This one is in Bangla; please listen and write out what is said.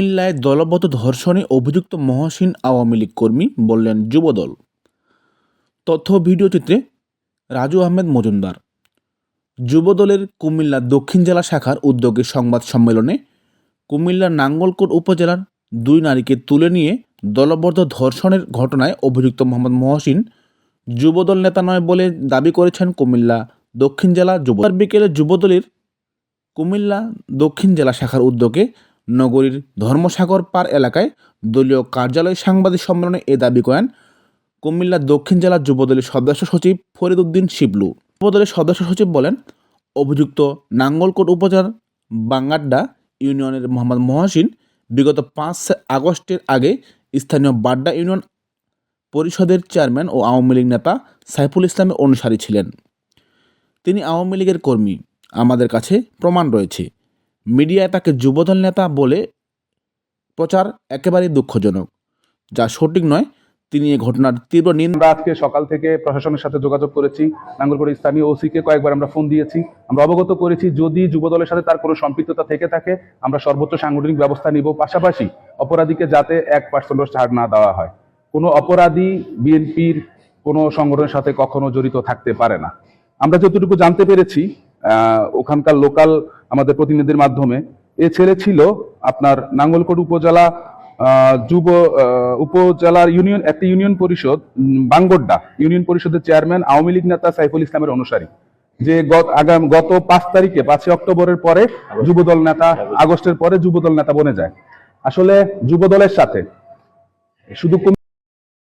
কুমিল্লায় দলবদ্ধ ধর্ষণে অভিযুক্ত মহসিন আওয়ামী লীগ কর্মী বললেন যুবদল। তথ্য ও ভিডিওচিত্রে রাজু আহমেদ মজুমদার। যুবদলের কুমিল্লা দক্ষিণ জেলা শাখার উদ্যোগে সংবাদ সম্মেলনে কুমিল্লার নাঙ্গলকোট উপজেলার দুই নারীকে তুলে নিয়ে দলবদ্ধ ধর্ষণের ঘটনায় অভিযুক্ত মোহাম্মদ মহসিন যুবদল নেতা নয় বলে দাবি করেছেন কুমিল্লা দক্ষিণ জেলা যুব বিকেলে যুবদলের কুমিল্লা দক্ষিণ জেলা শাখার উদ্যোগে নগরীর ধর্মসাগর পার এলাকায় দলীয় কার্যালয় সাংবাদিক সম্মেলনে এ দাবি করেন কুমিল্লা দক্ষিণ জেলা যুবদলের সদস্য সচিব ফরিদ উদ্দিন শিবলু। যুবদলের সদস্য সচিব বলেন, অভিযুক্ত নাঙ্গলকোট উপজেলার বাঙ্গাড্ডা ইউনিয়নের মোহাম্মদ মহাসিন বিগত পাঁচ আগস্টের আগে স্থানীয় বাড্ডা ইউনিয়ন পরিষদের চেয়ারম্যান ও আওয়ামী লীগ নেতা সাইফুল ইসলামের অনুসারী ছিলেন। তিনি আওয়ামী লীগের কর্মী। আমাদের কাছে প্রমাণ রয়েছে। মিডিয়ায় তাকে যুবদল নেতা বলে প্রচার একেবারেই দুঃখজনক, যা সঠিক নয়। তিনি এ ঘটনার তীব্র নিন্দা আজকে সকাল থেকে প্রশাসনের সাথে যোগাযোগ করেছি। নাঙ্গলকোট স্থানীয় ওসিকে কয়েকবার আমরা ফোন দিয়েছি। আমরা অবগত করেছি, যদি যুবদলের সাথে তার কোনো সম্পৃক্ততা থেকে থাকে, আমরা সর্বোচ্চ সাংগঠনিক ব্যবস্থা নিব। পাশাপাশি অপরাধীকে যাতে এক পার্সেন্টও ছাড় না দেওয়া হয়। কোনো অপরাধী বিএনপির কোনো সংগঠনের সাথে কখনো জড়িত থাকতে পারে না। আমরা যতটুকু জানতে পেরেছি ওখানকার লোকাল আমাদের প্রতিনিধির মাধ্যমে। এ ছেলে ছিল আপনার নাঙ্গলকোট উপজেলা যুব উপজেলার ইউনিয়ন, একটি ইউনিয়ন পরিষদ বাঙ্গড্ডা ইউনিয়ন পরিষদের চেয়ারম্যান আওয়ামী লীগ নেতা সাইফুল ইসলামের অনুসারী। যে গত আগাম, গত পাঁচ তারিখে, পাঁচই অক্টোবরের পরে যুবদল নেতা, আগস্টের পরে যুবদল নেতা বনে যায়। আসলে যুবদলের সাথে শুধু